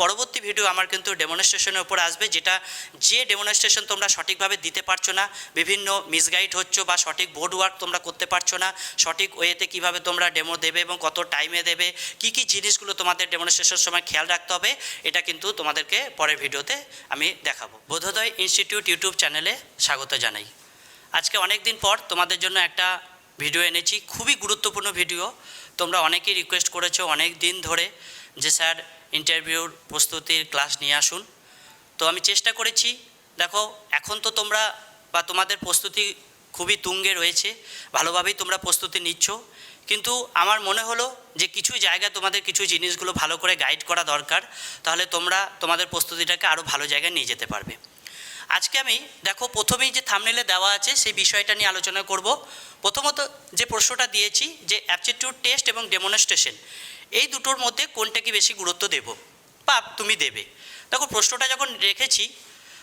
পরবর্তী ভিডিও আমার কিন্তু ডেমনস্ট্রেশনের উপর আসবে, যেটা যে ডেমনস্ট্রেশন তোমরা সঠিকভাবে দিতে পারছ না, বিভিন্ন মিসগাইড হচ্ছ বা সঠিক বোর্ড ওয়ার্ক তোমরা করতে পারছ না, সঠিক ওয়েতে কীভাবে তোমরা ডেমো দেবে এবং কত টাইমে দেবে, কি কি জিনিসগুলো তোমাদের ডেমনস্ট্রেশনের সময় খেয়াল রাখতে হবে, এটা কিন্তু তোমাদেরকে পরের ভিডিওতে আমি দেখাবো। বোধোদয় ইনস্টিটিউট ইউটিউব চ্যানেলে স্বাগত জানাই। আজকে অনেক দিন পর তোমাদের জন্য একটা ভিডিও এনেছি, খুবই গুরুত্বপূর্ণ ভিডিও তোমরা অনেকেই রিকোয়েস্ট করেছ অনেক দিন ধরে, যে স্যার ইন্টারভিউর প্রস্তুতির ক্লাস নিয়ে আসুন। তো আমি চেষ্টা করেছি, দেখো, এখন তো তোমরা বা তোমাদের প্রস্তুতি খুবই তুঙ্গে রয়েছে, ভালোভাবেই তোমরা প্রস্তুতি নিচ্ছ। কিন্তু আমার মনে হলো যে কিছু জায়গায় তোমাদের কিছু জিনিসগুলো ভালো করে গাইড করা দরকার, তাহলে তোমরা তোমাদের প্রস্তুতিটাকে আরও ভালো জায়গায় নিয়ে যেতে পারবে। আজকে আমি, দেখো, প্রথমেই যে থামনেলে দেওয়া আছে, সেই বিষয়টা নিয়ে আলোচনা করব। প্রথমত যে প্রশ্নটা দিয়েছি, যে অ্যাপটিটিউড টেস্ট এবং ডেমনস্ট্রেশন এই দুটোর মধ্যে কোনটা কি বেশি গুরুত্ব দেব? বা তুমি দেবে। দেখো, প্রশ্নটা যখন রেখেছি,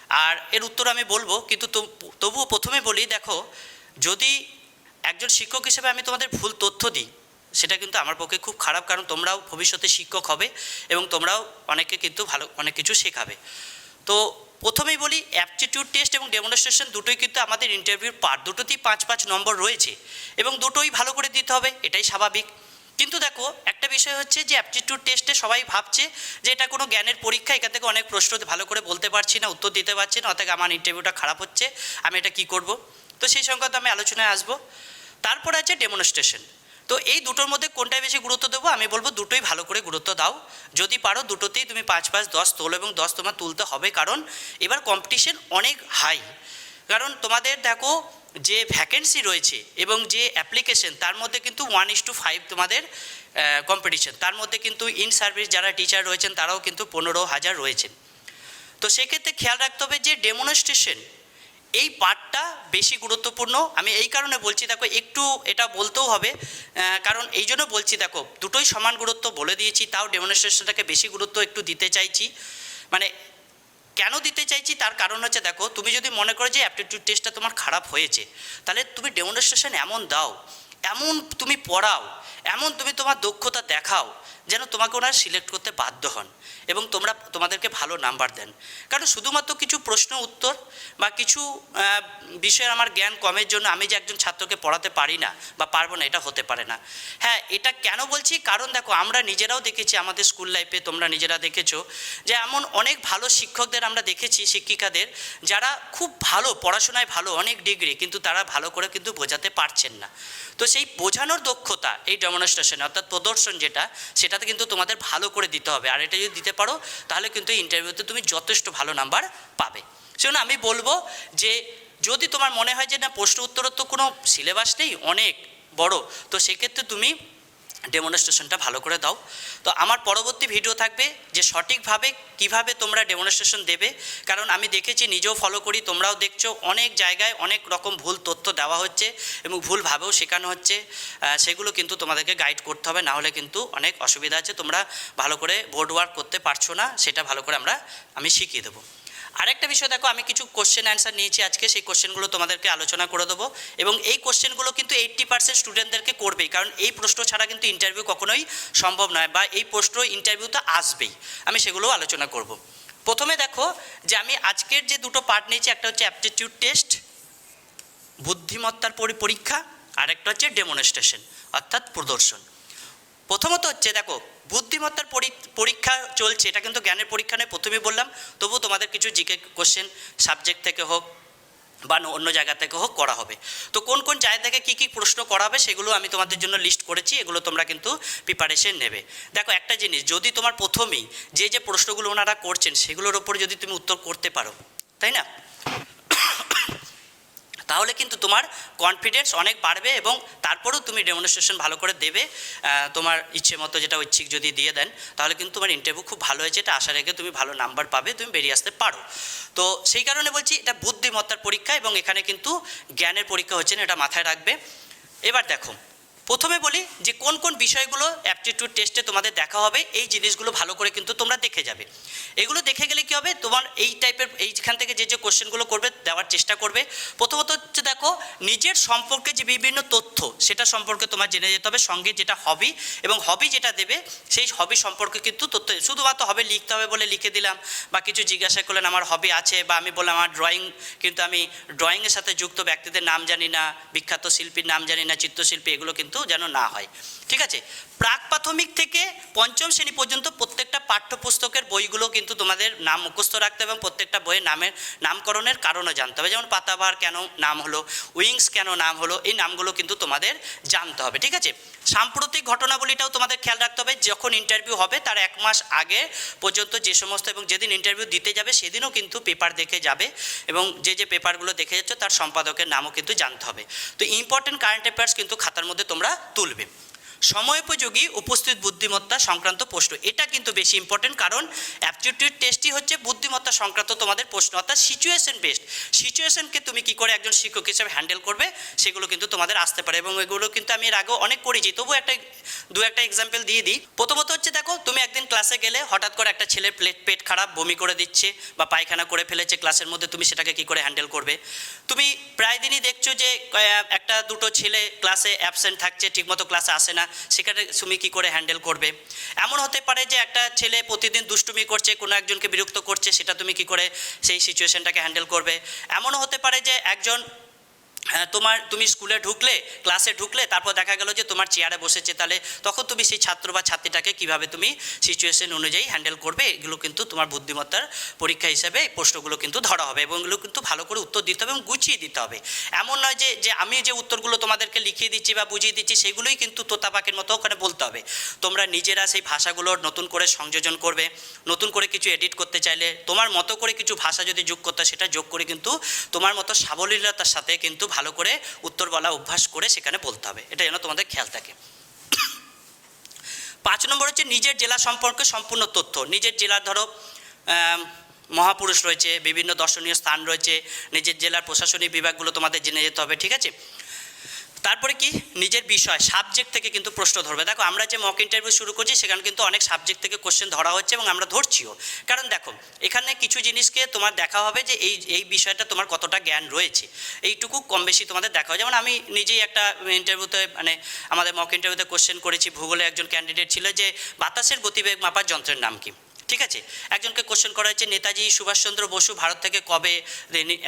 আর এর উত্তর আমি বলব, কিন্তু তবু- তবুও প্রথমে বলি, দেখো, যদি একজন শিক্ষক হিসেবে আমি তোমাদের ভুল তথ্য দিই, সেটা কিন্তু আমার পক্ষে খুব খারাপ, কারণ তোমরাও ভবিষ্যতে শিক্ষক হবে এবং তোমরাও অনেকে কিন্তু ভালো, অনেক কিছু শেখাবে। তো প্রথমেই বলি অ্যাপটিটিউড টেস্ট এবং ডেমনস্ট্রেশন দুটোই কিন্তু আমাদের ইন্টারভিউর পার্ট দুটোতেই পাঁচ পাঁচ নম্বর রয়েছে এবং দুটোই ভালো করে দিতে হবে, এটাই স্বাভাবিক। কিন্তু দেখো, একটা বিষয় হচ্ছে যে অ্যাপটিটিউড টেস্টে সবাই ভাবছে যে এটা কোনো জ্ঞানের পরীক্ষা, এখান থেকে অনেক প্রশ্ন ভালো করে বলতে পারছি না, উত্তর দিতে পারছি না, অর্থাৎ আমার ইন্টারভিউটা খারাপ হচ্ছে, আমি এটা কি করব? তো সেই সংক্রান্ত আমি আলোচনায় আসব। তারপর আছে ডেমনস্ট্রেশন তো এই দুটোর মধ্যে কোনটায় বেশি গুরুত্ব দেবো? আমি বলব দুটোই ভালো করে গুরুত্ব দাও। যদি পারো দুটোতেই তুমি পাঁচ পাঁচ, দশ তোলো এবং দশ তোমার তুলতে হবে, কারণ এবার কম্পিটিশন অনেক হাই কারণ তোমাদের দেখো যে ভ্যাকেন্সি রয়েছে এবং যে অ্যাপ্লিকেশন তার মধ্যে কিন্তু ওয়ান ইস টু ফাইভ তোমাদের কম্পিটিশন তার মধ্যে কিন্তু ইন সার্ভিস যারা টিচার রয়েছেন, তারাও কিন্তু পনেরো হাজার রয়েছেন। তো সেক্ষেত্রে খেয়াল রাখতে হবে যে ডেমনস্ট্রেশন এই পার্টটা বেশি গুরুত্বপূর্ণ। আমি এই কারণে বলছি, দেখো, একটু এটা বলতেও হবে কারণ এই জন্য বলছি, দেখো, দুটোই সমান গুরুত্ব বলে দিয়েছি, তাও ডেমনস্ট্রেশনটাকে বেশি গুরুত্ব একটু দিতে চাইছি। মানে কেন দিতে চাইছি? তার কারণ হচ্ছে, দেখো, তুমি যদি মনে করো যে অ্যাপটিটিউড টেস্টটা তোমার খারাপ হয়েছে, তাহলে তুমি ডেমনস্ট্রেশন এমন দাও, এমন তুমি পড়াও, এমন তুমি তোমার দক্ষতা দেখাও যেন তোমাকে ওনারা সিলেক্ট করতে বাধ্য হন এবং তোমরা তোমাদেরকে ভালো নাম্বার দেন। কারণ শুধুমাত্র কিছু প্রশ্ন উত্তর বা কিছু বিষয়ের আমার জ্ঞান কমের জন্য আমি যে একজন ছাত্রকে পড়াতে পারি না বা পারব না, এটা হতে পারে না। হ্যাঁ এটা কেন বলছি? কারণ দেখো, আমরা নিজেরাও দেখেছি আমাদের স্কুল লাইফে তোমরা নিজেরা দেখেছ যে এমন অনেক ভালো শিক্ষকদের আমরা দেখেছি, শিক্ষিকাদের, যারা খুব ভালো, পড়াশোনায় ভালো, অনেক ডিগ্রি কিন্তু তারা ভালো করে কিন্তু বোঝাতে পারছেন না। তো সেই বোঝানোর দক্ষতা, এই ডেমনস্ট্রেশন অর্থাৎ প্রদর্শন যেটা সেটাতে কিন্তু তোমাদের ভালো করে দিতে হবে। আর এটা যদি দিতে পারো, তাহলে কিন্তু ইন্টারভিউতে তুমি যথেষ্ট ভালো নাম্বার পাবে। সেজন্য আমি বলব যে, যদি তোমার মনে হয় যে না, প্রশ্ন উত্তরের তো কোনো সিলেবাস নেই, অনেক বড়, তো সেক্ষেত্রে তুমি ডেমনস্ট্রেশনটা ভালো করে দাও। তো আমার পরবর্তী ভিডিও থাকবে যে সঠিকভাবে কীভাবে তোমরা ডেমনস্ট্রেশন দেবে। কারণ আমি দেখেছি, নিজেও ফলো করি, তোমরাও দেখছ, অনেক জায়গায় অনেক রকম ভুল তথ্য দেওয়া হচ্ছে এবং ভুলভাবেও শেখানো হচ্ছে। সেগুলো কিন্তু তোমাদেরকে গাইড করতে হবে, না হলে কিন্তু অনেক অসুবিধা আছে। তোমরা ভালো করে বোর্ড ওয়ার্ক করতে পারছ না, সেটা ভালো করে আমরা, আমি শিখিয়ে দেবো। আরেকটা বিষয় দেখো, আমি কিছু কোশ্চেন অ্যান্সার নিয়েছি আজকে, সেই কোশ্চেনগুলো তোমাদেরকে আলোচনা করে দেবো। এবং এই কোশ্চেনগুলো কিন্তু এইট্টি পার্সেন্ট স্টুডেন্টদেরকে করবেই, কারণ এই প্রশ্ন ছাড়া কিন্তু ইন্টারভিউ কখনোই সম্ভব নয়, বা এই প্রশ্ন ইন্টারভিউতে আসবেই। আমি সেগুলোও আলোচনা করব। প্রথমে দেখো যে আমি আজকের যে দুটো পার্ট নিয়েছি, একটা হচ্ছে অ্যাপটিটিউড টেস্ট বুদ্ধিমত্তার পরি- পরীক্ষা আর একটা হচ্ছে ডেমনস্ট্রেশন অর্থাৎ প্রদর্শন। প্রথমত হচ্ছে দেখো, বুদ্ধিমত্তার পরীক্ষা চলছে, এটা কিন্তু জ্ঞানের পরীক্ষা নয়, প্রথমেই বললাম। তবু তোমাদের কিছু জিকে কোশ্চেন সাবজেক্ট থেকে হোক বা অন্য জায়গা থেকে হোক করা হবে। তো কোন কোন জায়গা থেকে কী কী প্রশ্ন করা হবে সেগুলো আমি তোমাদের জন্য লিস্ট করেছি, এগুলো তোমরা কিন্তু প্রিপারেশন নেবে। দেখো, একটা জিনিস, যদি তোমার প্রথমেই যে যে প্রশ্নগুলো ওনারা করছেন, সেগুলোর ওপর যদি তুমি উত্তর করতে পারো, তাই না? তাহলে কিন্তু তোমার কনফিডেন্স অনেক বাড়বে এবং তারপরেও তুমি ডেমনস্ট্রেশন ভালো করে দেবে। তোমার ইচ্ছে মতো যেটা ঐচ্ছিক যদি দিয়ে দেন, তাহলে কিন্তু তোমার ইন্টারভিউ খুব ভালো হয়েছে। এটা আশা রেখে তুমি ভালো নাম্বার পাবে, তুমি বেরিয়ে আসতে পারো। তো সেই কারণে বলছি, এটা বুদ্ধিমত্তার পরীক্ষা এবং এখানে কিন্তু জ্ঞানের পরীক্ষা হচ্ছে না, এটা মাথায় রাখবে। এবার দেখো প্রথমে বলি যে কোন কোন বিষয়গুলো অ্যাপটিটিউড টেস্টে তোমাদের দেখা হবে, এই জিনিসগুলো ভালো করে কিন্তু তোমরা দেখে যাবে। এগুলো দেখে গেলে কি হবে? তোমার এই টাইপের এইখান থেকে যে যে কোশ্চেনগুলো করবে, দেওয়ার চেষ্টা করবে। প্রথমত হচ্ছে দেখো, নিজের সম্পর্কে যে বিভিন্ন তথ্য, সেটা সম্পর্কে তোমার জেনে যেতে হবে, সঙ্গে যেটা হবি এবং হবি যেটা দেবে, সেই হবি সম্পর্কে কিন্তু তথ্য। শুধুমাত্র হবে লিখতে হবে বলে লিখে দিলাম, বা কিছু জিজ্ঞাসা করলেন আমার হবি আছে, বা আমি বললাম আমার ড্রয়িং কিন্তু আমি ড্রয়িংয়ের সাথে যুক্ত ব্যক্তিদের নাম জানি না, বিখ্যাত শিল্পীর নাম জানি না, চিত্রশিল্পী, এগুলো কিন্তু যেন না হয়। ঠিক আছে? প্রাক প্রাথমিক থেকে পঞ্চম শ্রেণি পর্যন্ত প্রত্যেকটা পাঠ্যপুস্তকের বইগুলো কিন্তু তোমাদের নাম মুখস্থ রাখতে হবে এবং প্রত্যেকটা বইয়ের নামের নামকরণের কারণও জানতে হবে। যেমন পাতাবার কেন নাম হলো, উইংস কেন নাম হলো, এই নামগুলো কিন্তু তোমাদের জানতে হবে। ঠিক আছে? সাম্প্রতিক ঘটনাবলীটাও তোমাদের খেয়াল রাখতে হবে। যখন ইন্টারভিউ হবে, তার এক মাস আগে পর্যন্ত যে সমস্ত এবং যেদিন ইন্টারভিউ দিতে যাবে, সেদিনও কিন্তু পেপার দেখে যাবে এবং যে যে পেপারগুলো দেখে যাচ্ছ, তার সম্পাদকের নামও কিন্তু জানতে হবে। তো ইম্পর্টেন্ট কারেন্ট অ্যাফেয়ার্স কিন্তু খাতার মধ্যে তোমরা তুলবে সময়োপযোগী উপস্থিত বুদ্ধিমত্তা সংক্রান্ত প্রশ্ন। এটা কিন্তু বেশি ইম্পর্টেন্ট কারণ অ্যাপটিটিউড টেস্টই হচ্ছে বুদ্ধিমত্তা সংক্রান্ত তোমাদের প্রশ্ন, অর্থাৎ সিচুয়েশন বেসড সিচুয়েশনকে তুমি কি করে একজন শিক্ষক হিসেবে হ্যান্ডেল করবে, সেগুলো কিন্তু তোমাদের আসতে পারে এবং এগুলো কিন্তু আমি এর আগেও অনেক করেছি। তবু একটা, দু একটা এক্সাম্পল দিয়ে দিই। প্রথমত হচ্ছে দেখো, তুমি একদিন ক্লাসে গেলে হঠাৎ করে একটা ছেলের প্লেট পেট খারাপ, বমি করে দিচ্ছে বা পায়খানা করে ফেলেছে ক্লাসের মধ্যে, তুমি সেটাকে কি করে হ্যান্ডেল করবে? তুমি প্রায় দিনই দেখছ যে একটা দুটো ছেলে ক্লাসে অ্যাবসেন্ট থাকছে, ঠিকমতো ক্লাসে আসে না। সেখানে তুমি কি করে হ্যান্ডেল করবে? এমন হতে পারে যে একটা ছেলে প্রতিদিন দুষ্টুমি করছে, কোনো একজনকে বিরক্ত করছে, সেটা তুমি কি করে সেই সিচুয়েশনটাকে হ্যান্ডেল করবে? এমনও হতে পারে যে একজন তোমার, তুমি স্কুলে ঢুকলে ক্লাসে ঢুকলে, তারপর দেখা গেল যে তোমার চেয়ারে বসেছে, তাহলে তখন তুমি সেই ছাত্র বা ছাত্রীটাকে কীভাবে তুমি সিচুয়েশন অনুযায়ী হ্যান্ডেল করবে, এগুলো কিন্তু তোমার বুদ্ধিমত্তার পরীক্ষা হিসেবে এই প্রশ্নগুলো কিন্তু ধরা হবে এবং এগুলো কিন্তু ভালো করে উত্তর দিতে হবে এবং গুছিয়ে দিতে হবে। এমন নয় যে যে আমি যে উত্তরগুলো তোমাদেরকে লিখিয়ে দিচ্ছি বা বুঝিয়ে দিচ্ছি, সেগুলোই কিন্তু তোতা পাখির মতো ওখানে বলতে হবে। তোমরা নিজেরা সেই ভাষাগুলোর নতুন করে সংযোজন করবে, নতুন করে কিছু এডিট করতে চাইলে, তোমার মতো করে কিছু ভাষা যদি যোগ করতে সেটা যোগ করে কিন্তু তোমার মতো সাবলীলতার সাথে কিন্তু ভালো করে উত্তর বলা অভ্যাস করে সেখানে বলতে হবে। এটা যেন তোমাদের খেয়াল থাকে। পাঁচ নম্বর হচ্ছে নিজের জেলা সম্পর্কে সম্পূর্ণ তথ্য। নিজের জেলার ধরো মহাপুরুষ রয়েছে, বিভিন্ন দর্শনীয় স্থান রয়েছে, নিজের জেলার প্রশাসনিক বিভাগগুলো তোমাদের জেনে যেতে হবে, ঠিক আছে? তারপরে কি? নিজের বিষয় সাবজেক্ট থেকে কিন্তু প্রশ্ন ধরবে। দেখো, আমরা যে মক ইন্টারভিউ শুরু করছি, সেখানে কিন্তু অনেক সাবজেক্ট থেকে কোশ্চেন ধরা হচ্ছে এবং আমরা ধরছিও। কারণ দেখো, এখানে কিছু জিনিসকে তোমার দেখা হবে যে এই এই বিষয়টা তোমার কতটা জ্ঞান রয়েছে। এইটুকু কম বেশি তোমাদের দেখা হয় যেমন আমি নিজেই একটা ইন্টারভিউতে মানে আমাদের মক ইন্টারভিউতে কোশ্চেন করেছি। ভূগোলে একজন ক্যান্ডিডেট ছিল যে বাতাসের গতিবেগ মাপার যন্ত্রের নাম কি? ঠিক আছে? একজনকে কোশ্চেন করা হয়েছে, নেতাজি সুভাষচন্দ্র বসু ভারত থেকে কবে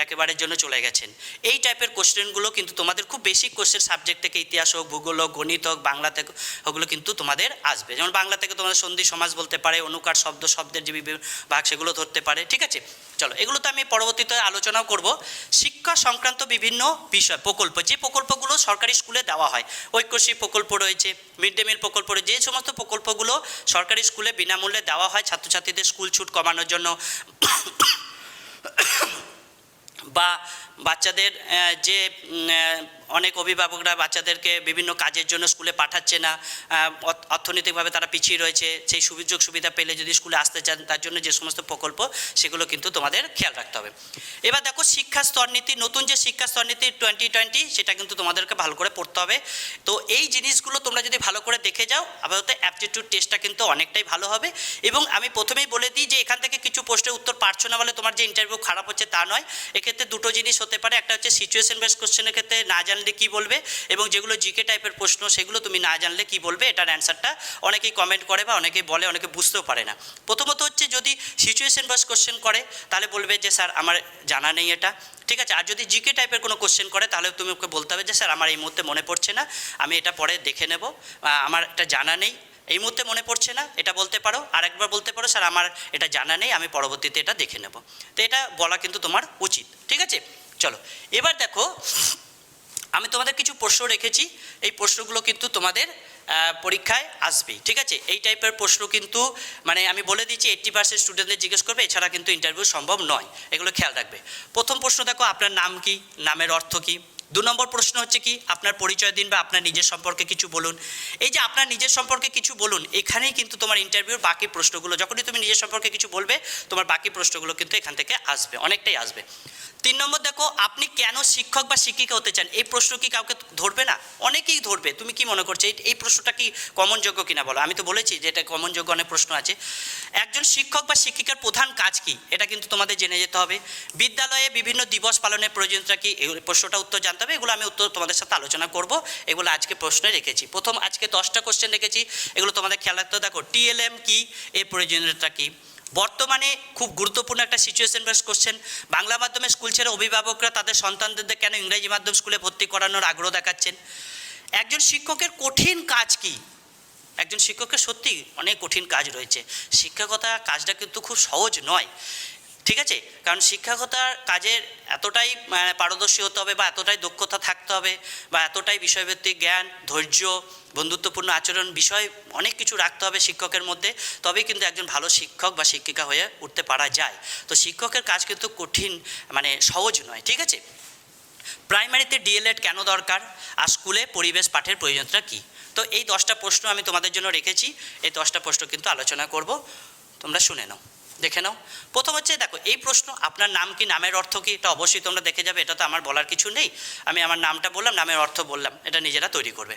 একেবারের জন্য চলে গেছেন? এই টাইপের কোশ্চেনগুলো কিন্তু তোমাদের খুব বেসিক কোশ্চেন সাবজেক্ট থেকে ইতিহাস হোক, ভূগোল হোক, গণিত হোক, বাংলা থেকে ওগুলো কিন্তু তোমাদের আসবে। যেমন বাংলা থেকে তোমাদের সন্ধি সমাজ বলতে পারে, অনুকার শব্দ, শব্দের যে ভাগ সেগুলো ধরতে পারে, ঠিক আছে? চলো, এগুলো তো আমি পরবর্তীতে আলোচনাও করব। শিক্ষা সংক্রান্ত বিভিন্ন বিষয়, প্রকল্প, যে প্রকল্পগুলো সরকারি স্কুলে দেওয়া হয়, ঐক্যশ্রী প্রকল্প রয়েছে মিড ডে মিল প্রকল্প রয়েছে, যে সমস্ত প্রকল্পগুলো সরকারি স্কুলে বিনামূল্যে দেওয়া হয় ছাত্রছাত্রীদের স্কুল ছুট কমানোর জন্য বা বাচ্চাদের যে অনেক অভিভাবকরা বাচ্চাদেরকে বিভিন্ন কাজের জন্য স্কুলে পাঠাচ্ছে না অর্থনৈতিকভাবে তারা পিছিয়ে রয়েছে, সেই সুযোগ সুবিধা পেলে যদি স্কুলে আসতে চান, তার জন্য যে সমস্ত প্রকল্প, সেগুলো কিন্তু তোমাদের খেয়াল রাখতে হবে। এবার দেখো শিক্ষা স্তর নীতি, নতুন যে শিক্ষা স্তর নীতি টোয়েন্টি টোয়েন্টি সেটা কিন্তু তোমাদেরকে ভালো করে পড়তে হবে। তো এই জিনিসগুলো তোমরা যদি ভালো করে দেখে যাও, আপাতত অ্যাপটিটিউড টেস্টটা কিন্তু অনেকটাই ভালো হবে। এবং আমি প্রথমেই বলে দিই যে এখান থেকে কিছু প্রশ্নের উত্তর পারছ না বলে তোমার যে ইন্টারভিউ খারাপ হচ্ছে তা নয়। এক্ষেত্রে দুটো জিনিস হতে পারে, একটা হচ্ছে সিচুয়েশন বেস কোশ্চেনের ক্ষেত্রে না জানলে কি বলবে? এবং যেগুলো জিকে টাইপের প্রশ্ন, সেগুলো তুমি না জানলে কি বলবে? এটার অ্যান্সারটা অনেকেই কমেন্ট করে বা অনেকেই বলে, অনেকে বুঝতেও পারে না। প্রথমত হচ্ছে যদি সিচুয়েশন বেস কোশ্চেন করে, তাহলে বলবে যে, স্যার, আমার জানা নেই এটা। ঠিক আছে? আর যদি জিকে টাইপের কোনো কোশ্চেন করে, তাহলে তুমি ওকে বলতে হবে যে, স্যার, আমার এই মুহূর্তে মনে পড়ছে না। আমি এটা পরে দেখে নেব। আমার এটা জানা নেই। এই মুহূর্তে মনে পড়ছে না। এটা বলতে পারো। আর একবার বলতে পারো, স্যার, আমার এটা জানা নেই। আমি পরবর্তীতে এটা দেখে নেব। তো এটা বলা কিন্তু তোমার উচিত। ঠিক আছে? চলো। এবার দেখো আমি তোমাদের কিছু প্রশ্ন রেখেছি। এই প্রশ্নগুলো কিন্তু তোমাদের পরীক্ষায় আসবে, ঠিক আছে? এই টাইপের প্রশ্ন কিন্তু মানে আমি বলে দিচ্ছি এইট্টি পার্সেন্ট স্টুডেন্টদের জিজ্ঞেস করবে, এছাড়া কিন্তু ইন্টারভিউ সম্ভব নয়। এগুলো খেয়াল রাখবে। প্রথম প্রশ্ন দেখো, আপনার নাম কি? নামের অর্থ কি? দু নম্বর প্রশ্ন হচ্ছে কি, আপনার পরিচয় দিন বা আপনার নিজের সম্পর্কে কিছু বলুন। এই যে আপনার নিজের সম্পর্কে কিছু বলুন, এখানেই কিন্তু তোমার ইন্টারভিউর বাকি প্রশ্নগুলো, যখনই তুমি নিজের সম্পর্কে কিছু বলবে, তোমার বাকি প্রশ্নগুলো কিন্তু এখান থেকে আসবে, অনেকটাই আসবে। তিন নম্বর দেখো, আপনি কেন শিক্ষক বা শিক্ষিকা হতে চান? এই প্রশ্ন কি কাউকে ধরবে না? অনেকেই ধরবে, তুমি কি মনে করছ? এই- প্রশ্নটা কি কমনযোগ্য কিনা বলো? আমি তো বলেছি যে এটা কমনযোগ্য অনেক প্রশ্ন আছে। একজন শিক্ষক বা শিক্ষিকার প্রধান কাজ কি? এটা কিন্তু তোমাদের জেনে যেতে হবে। বিদ্যালয়ে বিভিন্ন দিবস পালনের প্রয়োজনটা কি? এই প্রশ্নটা উত্তর জানতে হবে, এগুলো আমি উত্তর তোমাদের সাথে আলোচনা করব, এগুলো আজকে প্রশ্নে রেখেছি। প্রথম আজকে দশটা কোশ্চেন রেখেছি, এগুলো তোমাদের খেয়াল রাখতে দেখো টিএলএম কি, এর প্রয়োজনীয়তা কি? বর্তমানে খুব গুরুত্বপূর্ণ একটা সিচুয়েশন বেস কোশ্চেন বাংলা মাধ্যমে স্কুল ছেড়ে অভিভাবকরা তাদের সন্তানদের কেন ইংরেজি মাধ্যম স্কুলে ভর্তি করানোর আগ্রহ দেখাচ্ছেন? একজন শিক্ষকের কঠিন কাজ কি? একজন শিক্ষকের সত্যি অনেক কঠিন কাজ রয়েছে। শিক্ষকতা কাজটা কিন্তু খুব সহজ নয়। ঠিক আছে? কারণ শিক্ষকতার কাজের এতটাই মানে, পারদর্শী হতে হবে বা এতটাই দক্ষতা থাকতে হবে বা এতটাই বিষয়ভিত্তিক জ্ঞান ধৈর্য বন্ধুত্বপূর্ণ আচরণ বিষয় অনেক কিছু রাখতে হবে শিক্ষকের মধ্যে তবেই কিন্তু একজন ভালো শিক্ষক বা শিক্ষিকা হয়ে উঠতে পারা যায়। তো শিক্ষকের কাজ কিন্তু কঠিন মানে সহজ নয় ঠিক আছে? প্রাইমারিতে ডিএলএড কেন দরকার? আর স্কুলে পরিবেশ পাঠের প্রয়োজনটা কী? তো এই দশটা প্রশ্ন আমি তোমাদের জন্য রেখেছি এই দশটা প্রশ্ন কিন্তু আলোচনা করব। তোমরা শুনে নাও। দেখে নাও। প্রথম হচ্ছে, দেখো, এই প্রশ্ন, আপনার নাম কি, নামের অর্থ কি, এটা অবশ্যই তোমরা দেখে যাবে, এটা তো আমার বলার কিছু নেই। আমি আমার নামটা বললাম, নামের অর্থ বললাম, এটা নিজেরা তৈরি করবে।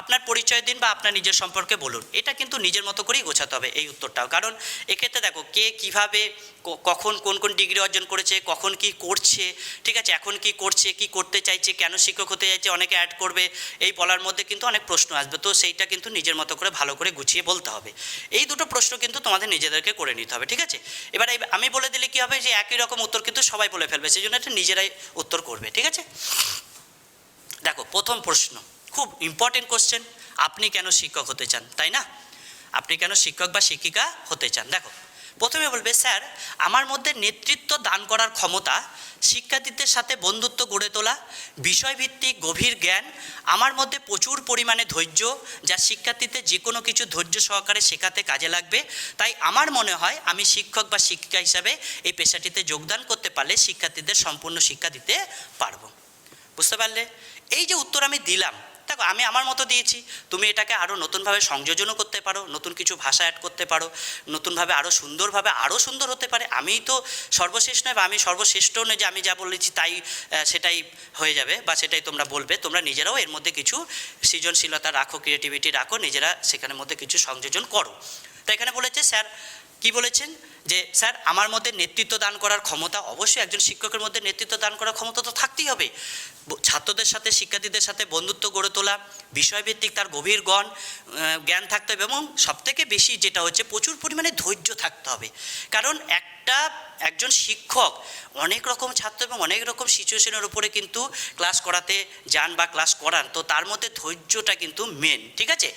আপনার পরিচয় দিন বা আপনার নিজের সম্পর্কে বলুন, এটা কিন্তু নিজের মতো করেই গোছাতে হবে এই উত্তরটাও। কারণ এক্ষেত্রে দেখো, কে কীভাবে কখন কোন কোন ডিগ্রি অর্জন করেছে, কখন কি করছে, ঠিক আছে, এখন কি করছে, কি করতে চাইছে, কেন শিক্ষক হতে চাইছে, অনেকে অ্যাড করবে, এই বলার মধ্যে কিন্তু অনেক প্রশ্ন আসবে। তো সেইটা কিন্তু নিজের মতো করে ভালো করে গুছিয়ে বলতে হবে। এই দুটো প্রশ্ন কিন্তু তোমাদের নিজেদেরকে করে নিতে হবে, ঠিক আছে? এবার আমি বলে দিলে কি হবে যে একই রকম উত্তর কিন্তু সবাই বলে ফেলবে, সেই জন্য এটা নিজেরাই উত্তর করবে, ঠিক আছে? দেখো, প্রথম প্রশ্ন, খুব ইম্পর্টেন্ট কোশ্চেন আপনি কেন শিক্ষক হতে চান, তাই না? আপনি কেন শিক্ষক বা শিক্ষিকা হতে চান? দেখো প্রথমে বলবে, স্যার, আমার মধ্যে নেতৃত্ব দান করার ক্ষমতা, শিক্ষার্থীদের সাথে বন্ধুত্ব গড়ে তোলা, বিষয়ভিত্তিক গভীর জ্ঞান, আমার মধ্যে প্রচুর পরিমাণে ধৈর্য, যা শিক্ষার্থীদের যে কোনো কিছু ধৈর্য সহকারে শেখাতে কাজে লাগবে। তাই আমার মনে হয় আমি শিক্ষক বা শিক্ষিকা হিসাবে এই পেশাটিতে যোগদান করতে পারলে শিক্ষার্থীদের সম্পূর্ণ শিক্ষা দিতে পারব। বুঝতে পারলে? এই যে উত্তর আমি দিলাম দেখো, আমি আমার মতো দিয়েছি। তুমি এটাকে আরও নতুনভাবে সংযোজনও করতে পারো, নতুন কিছু ভাষা অ্যাড করতে পারো, নতুনভাবে আরও সুন্দরভাবে আরও সুন্দর হতে পারে। আমি তো সর্বশেষ নয় বা আমি সর্বশ্রেষ্ঠ নয় যে আমি যা বলেছি তাই সেটাই হয়ে যাবে বা সেটাই তোমরা বলবে। তোমরা নিজেরাও এর মধ্যে কিছু সৃজনশীলতা রাখো ক্রিয়েটিভিটি রাখো, নিজেরা সেখানের মধ্যে কিছু সংযোজন করো। তো এখানে বলেছে, স্যার, কি বলেছেন? যে, স্যার, আমার মধ্যে নেতৃত্ব দান করার ক্ষমতা অবশ্যই একজন শিক্ষকের মধ্যে নেতৃত্ব দান করার ক্ষমতা তো থাকতেই হবে। ছাত্রদের সাথে, শিক্ষার্থীদের সাথে বন্ধুত্ব গড়ে তোলা, বিষয়ভিত্তিক তার গভীর গণ জ্ঞান থাকতে হবে এবং সবথেকে বেশি যেটা হচ্ছে প্রচুর পরিমাণে ধৈর্য থাকতে হবে। কারণ একটা, একজন শিক্ষক অনেক রকম ছাত্র এবং অনেক রকম সিচুয়েশনের উপরে কিন্তু ক্লাস করাতে যান বা ক্লাস করান, তো তার মধ্যে ধৈর্যটা কিন্তু মেন ঠিক আছে?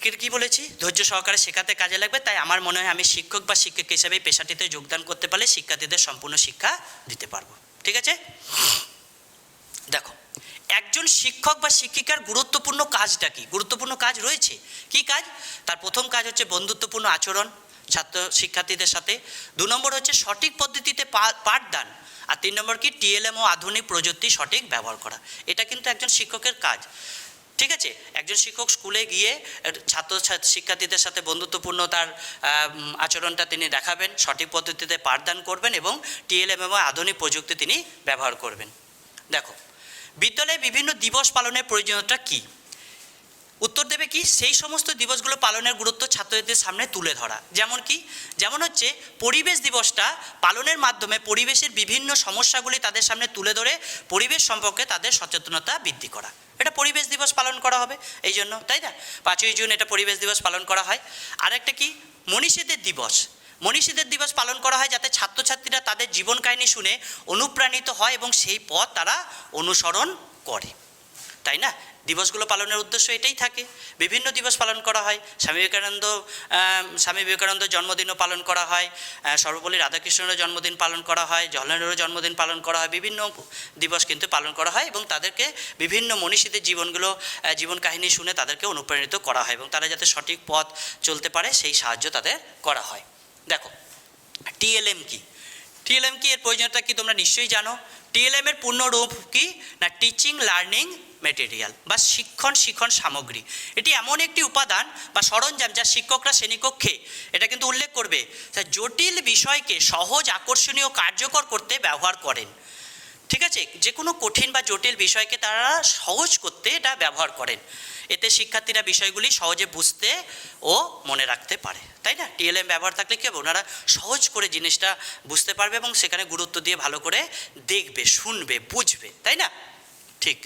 কি- কি বলেছি? ধৈর্য সহকারে শেখাতে কাজে লাগবে, তাই আমার মনে হয় আমি শিক্ষক বা শিক্ষক হিসেবে পেশাটিতে যোগদান করতে পারলে শিক্ষার্থীদের সম্পূর্ণ শিক্ষা দিতে পারব, ঠিক আছে? দেখো, একজন শিক্ষক বা শিক্ষিকার গুরুত্বপূর্ণ কাজটা কি? গুরুত্বপূর্ণ কাজ রয়েছে। কি কাজ? তার প্রথম কাজ হচ্ছে বন্ধুত্বপূর্ণ আচরণ, ছাত্র শিক্ষার্থীদের সাথে। দু নম্বর হচ্ছে সঠিক পদ্ধতিতে পাঠদান। আর তিন নম্বর কি? টিএলএম ও আধুনিক প্রযুক্তি সঠিক ব্যবহার করা। এটা কিন্তু একজন শিক্ষকের কাজ। ঠিক আছে? একজন শিক্ষক স্কুলে গিয়ে ছাত্র- শিক্ষার্থীদের সাথে বন্ধুত্বপূর্ণ তার আচরণটা তিনি দেখাবেন, সঠিক পদ্ধতিতে পাঠদান করবেন এবং টিএলএম এবং আধুনিক প্রযুক্তি তিনি ব্যবহার করবেন। দেখো বিদ্যালয়ে বিভিন্ন দিবস পালনের প্রয়োজনীয়তা কী? উত্তর দেবে কি, সেই সমস্ত দিবসগুলো পালনের গুরুত্ব ছাত্রদের সামনে তুলে ধরা। যেমন কি, যেমন হচ্ছে পরিবেশ দিবসটা পালনের মাধ্যমে পরিবেশের বিভিন্ন সমস্যাগুলি তাদের সামনে তুলে ধরে পরিবেশ সম্পর্কে তাদের সচেতনতা বৃদ্ধি করা। এটা পরিবেশ দিবস পালন করা হবে, এই জন্য, তাই না? পাঁচই জুন এটা পরিবেশ দিবস পালন করা হয়। আরেকটা কি, মনীষীদের দিবস। মনীষীদের দিবস পালন করা হয় যাতে ছাত্রছাত্রীরা তাদের জীবন কাহিনী শুনে অনুপ্রাণিত হয় এবং সেই পথ তারা অনুসরণ করে। তাই না? দিবসগুলো পালনের উদ্দেশ্য এটাই থাকে। বিভিন্ন দিবস পালন করা হয়। স্বামী বিবেকানন্দ স্বামী বিবেকানন্দ জন্মদিনও পালন করা হয়। সর্বপল্লী রাধাকৃষ্ণেরও জন্মদিন পালন করা হয়। জওহরলালেরও জন্মদিন পালন করা হয়। বিভিন্ন দিবস কিন্তু পালন করা হয় এবং তাদেরকে বিভিন্ন মনীষীদের জীবনগুলো জীবন কাহিনী শুনে তাদেরকে অনুপ্রাণিত করা হয় এবং তারা যাতে সঠিক পথ চলতে পারে সেই সাহায্য তাদের করা হয়। দেখো টিএলএম কি? টিএলএম কি এর প্রয়োজনীয়তা কি তোমরা নিশ্চয়ই জানো? টিএলএম এর পূর্ণ রূপ কি? না টিচিং লার্নিং মেটেরিয়াল বা শিক্ষণ শিক্ষণ সামগ্রী। এটি এমন একটি উপাদান বা সরঞ্জাম যা শিক্ষকরা শ্রেণীকক্ষে এটা কিন্তু উল্লেখ করবে। জটিল বিষয়কে সহজ, আকর্ষণীয়, কার্যকর করতে ব্যবহার করেন। ঠিক আছে? যে কোনো কঠিন বা জটিল বিষয়কে তারা সহজ করতে এটা ব্যবহার করেন। এতে শিক্ষার্থীরা বিষয়গুলি সহজে বুঝতে ও মনে রাখতে পারে, তাই না? টিএলএম ব্যবহার থাকলে কী হবে? ওনারা সহজ করে জিনিসটা বুঝতে পারবে এবং সেখানে গুরুত্ব দিয়ে ভালো করে দেখবে, শুনবে, বুঝবে, তাই না? ঠিক।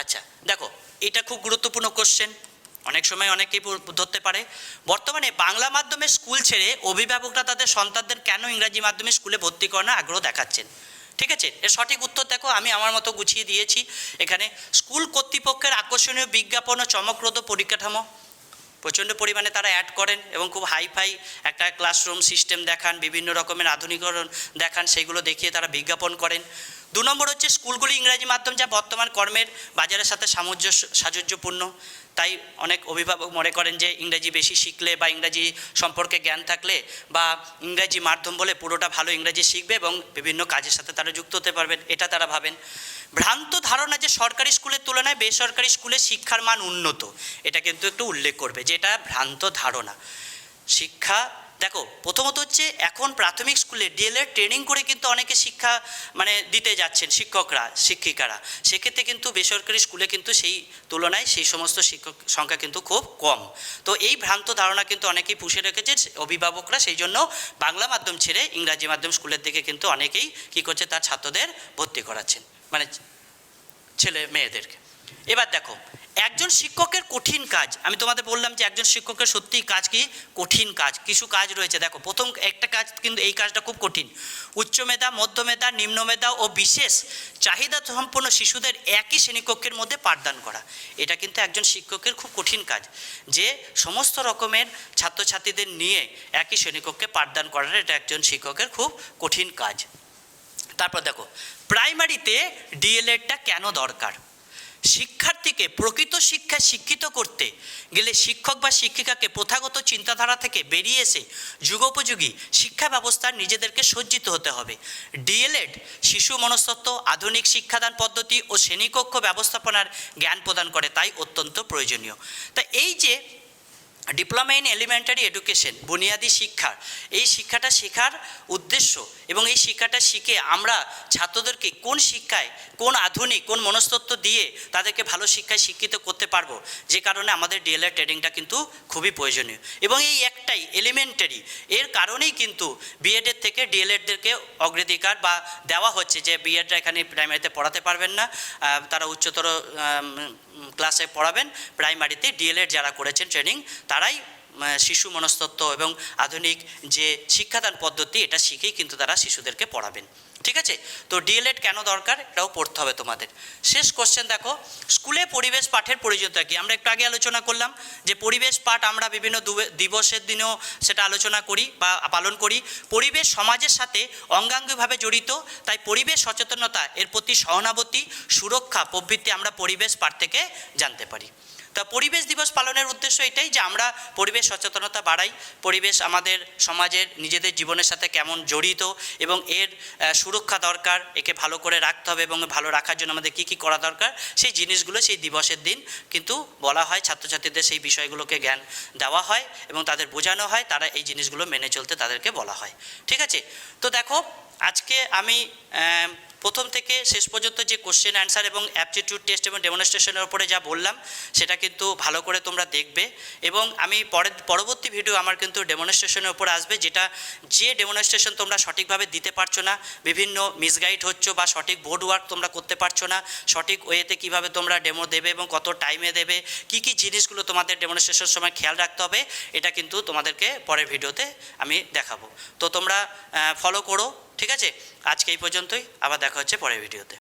আচ্ছা দেখো, এটা খুব গুরুত্বপূর্ণ কোশ্চেন অনেক সময় অনেকেই ধরতে পারে। বর্তমানে বাংলা মাধ্যমে স্কুল ছেড়ে অভিভাবকরা তাদের সন্তানদের কেন ইংরাজি মাধ্যমে স্কুলে ভর্তি করানোর আগ্রহ দেখাচ্ছেন? ঠিক আছে? এর সঠিক উত্তর দেখো, আমি আমার মতো গুছিয়ে দিয়েছি। এখানে, স্কুল কর্তৃপক্ষের আকর্ষণীয় বিজ্ঞাপন ও চমকপ্রদ পরিকাঠামো। প্রচণ্ড পরিমাণে তারা অ্যাড করেন এবং খুব হাইফাই একটা ক্লাসরুম সিস্টেম দেখান, বিভিন্ন রকমের আধুনিকরণ দেখান সেইগুলো দেখিয়ে তারা বিজ্ঞাপন করেন। দু নম্বর হচ্ছে স্কুলগুলি ইংরাজি মাধ্যম যা বর্তমান কর্মের বাজারের সাথে সামঞ্জস্য, সাযুজ্যপূর্ণ। তাই অনেক অভিভাবক মনে করেন যে ইংরাজি বেশি শিখলে বা ইংরাজি সম্পর্কে জ্ঞান থাকলে বা ইংরাজি মাধ্যম বলে পুরোটা ভালো ইংরাজি শিখবে এবং বিভিন্ন কাজের সাথে তারা যুক্ত হতে পারবেন, এটা তারা ভাবেন। ভ্রান্ত ধারণা যে সরকারি স্কুলের তুলনায় বেসরকারি স্কুলে শিক্ষার মান উন্নত, এটা কিন্তু একটু উল্লেখ করবে যে এটা ভ্রান্ত ধারণা। শিক্ষা দেখো, প্রথমত হচ্ছে এখন প্রাথমিক স্কুলে ডিএলএড ট্রেনিং করে কিন্তু অনেকে শিক্ষা মানে দিতে যাচ্ছেন শিক্ষকরা, শিক্ষিকারা। সেক্ষেত্রে কিন্তু বেসরকারি স্কুলে কিন্তু সেই তুলনায় সেই সমস্ত শিক্ষক সংখ্যা কিন্তু খুব কম। তো এই ভ্রান্ত ধারণা কিন্তু অনেকেই পুষে রেখেছে অভিভাবকরা সেই জন্য বাংলা মাধ্যম ছেড়ে ইংরাজি মাধ্যম স্কুলের দিকে কিন্তু অনেকেই কী করছে, তার ছাত্রদের ভর্তি করাচ্ছেন মানে ছেলে মেয়েদেরকে। এবার দেখো, একজন শিক্ষকের কঠিন কাজ, আমি তোমাদের বললাম যে একজন শিক্ষকের সত্যিই কাজ কি? কঠিন কাজ, কিছু কাজ রয়েছে। দেখো, প্রথম একটা কাজ কিন্তু এই কাজটা খুব কঠিন। উচ্চ মেধা, মধ্য মেধা, নিম্ন মেধা ও বিশেষ চাহিদা সম্পন্ন শিশুদের একই শ্রেণীকক্ষের মধ্যে পাঠদান করা। এটা কিন্তু একজন শিক্ষকের খুব কঠিন কাজ। যে সমস্ত রকমের ছাত্রছাত্রীদের নিয়ে একই শ্রেণীকক্ষে পাঠদান করাটা এটা একজন শিক্ষকের খুব কঠিন কাজ। তারপর দেখো, প্রাইমারিতে ডিএলএডটা কেন দরকার? শিক্ষার্থীকে প্রকৃত শিক্ষায় শিক্ষিত করতে গেলে শিক্ষক বা শিক্ষিকাকে প্রথাগত চিন্তাধারা থেকে বেরিয়ে এসে যুগোপযোগী শিক্ষা ব্যবস্থার নিজেদেরকে সজ্জিত হতে হবে। ডিএলএড, শিশু মনস্তত্ব আধুনিক শিক্ষাদান পদ্ধতি ও শ্রেণীকক্ষ ব্যবস্থাপনার জ্ঞান প্রদান করে তাই অত্যন্ত প্রয়োজনীয়। তা এই যে ডিপ্লোমা ইন এলিমেন্টারি এডুকেশন বুনিয়াদী শিক্ষা এই শিক্ষাটা শেখার উদ্দেশ্য এবং এই শিক্ষাটা শিখে আমরা ছাত্রদেরকে কোন শিক্ষায় কোন আধুনিক কোন মনস্তত্ব দিয়ে তাদেরকে ভালো শিক্ষায় শিক্ষিত করতে পারব যে কারণে আমাদের ডিএলএড ট্রেনিংটা কিন্তু খুবই প্রয়োজনীয় এবং এই একটাই এলিমেন্টারি এর কারণেই কিন্তু বিএডের থেকে ডিএলএডদেরকে অগ্রাধিকার বা দেওয়া হচ্ছে যে বিএডরা এখানে প্রাইমারিতে পড়াতে পারবেন না তারা উচ্চতর ক্লাসে পড়াবেন প্রাইমারিতে ডিএলএড যারা করেছেন ট্রেনিং তারাই শিশু মনস্তত্ত্ব এবং আধুনিক যে শিক্ষাদান পদ্ধতি, এটা শিখেই কিন্তু তারা শিশুদেরকে পড়াবেন। ঠিক আছে? তো ডিএলএড কেন দরকার? এটাও পড়তে হবে তোমাদের। শেষ কোশ্চেন দেখো, স্কুলে পরিবেশ পাঠের প্রয়োজনীয়তা কি? আমরা একটু আগে আলোচনা করলাম যে পরিবেশ পাঠ আমরা বিভিন্ন দিবসের দিনেও সেটা আলোচনা করি বা পালন করি। পরিবেশ সমাজের সাথে অঙ্গাঙ্গিভাবে জড়িত, তাই পরিবেশ সচেতনতা এর প্রতি সহানুভূতি, সুরক্ষা প্রভৃতি আমরা পরিবেশ পাঠ থেকে জানতে পারি। তা পরিবেশ দিবস পালনের উদ্দেশ্য এটাই যে আমরা পরিবেশ সচেতনতা বাড়াই, পরিবেশ আমাদের সমাজের নিজেদের জীবনের সাথে কেমন জড়িত এবং এর সুরক্ষা দরকার, একে ভালো করে রাখতে হবে এবং ভালো রাখার জন্য আমাদের কী কী করা দরকার, সেই জিনিসগুলো সেই দিবসের দিন কিন্তু বলা হয়, ছাত্রছাত্রীদের সেই বিষয়গুলোকে জ্ঞান দেওয়া হয় এবং তাদের বোঝানো হয়, তারা এই জিনিসগুলো মেনে চলতে তাদেরকে বলা হয়। ঠিক আছে? তো দেখো আজকে আমি প্রথম থেকে শেষ পর্যন্ত যে কোশ্চেন অ্যান্সার এবং অ্যাপটিটিউড টেস্ট এবং ডেমনস্ট্রেশনের উপরে যা বললাম, সেটা কিন্তু ভালো করে তোমরা দেখবে এবং আমি পরের, পরবর্তী ভিডিও আমার কিন্তু ডেমনস্ট্রেশনের উপর আসবে, যেটা যে ডেমনস্ট্রেশন তোমরা সঠিকভাবে দিতে পারছ না, বিভিন্ন মিসগাইড হচ্ছে বা সঠিক বোর্ড ওয়ার্ক তোমরা করতে পারছ না, সঠিক ওয়েতে কীভাবে তোমরা ডেমো দেবে এবং কত টাইমে দেবে, কি কি জিনিসগুলো তোমাদের ডেমনস্ট্রেশনের সময় খেয়াল রাখতে হবে, এটা কিন্তু তোমাদেরকে পরের ভিডিওতে আমি দেখাবো। তো তোমরা ফলো করো ঠিক আছে? আজকে এই পর্যন্তই। আবার দেখা হচ্ছে পরের ভিডিওতে।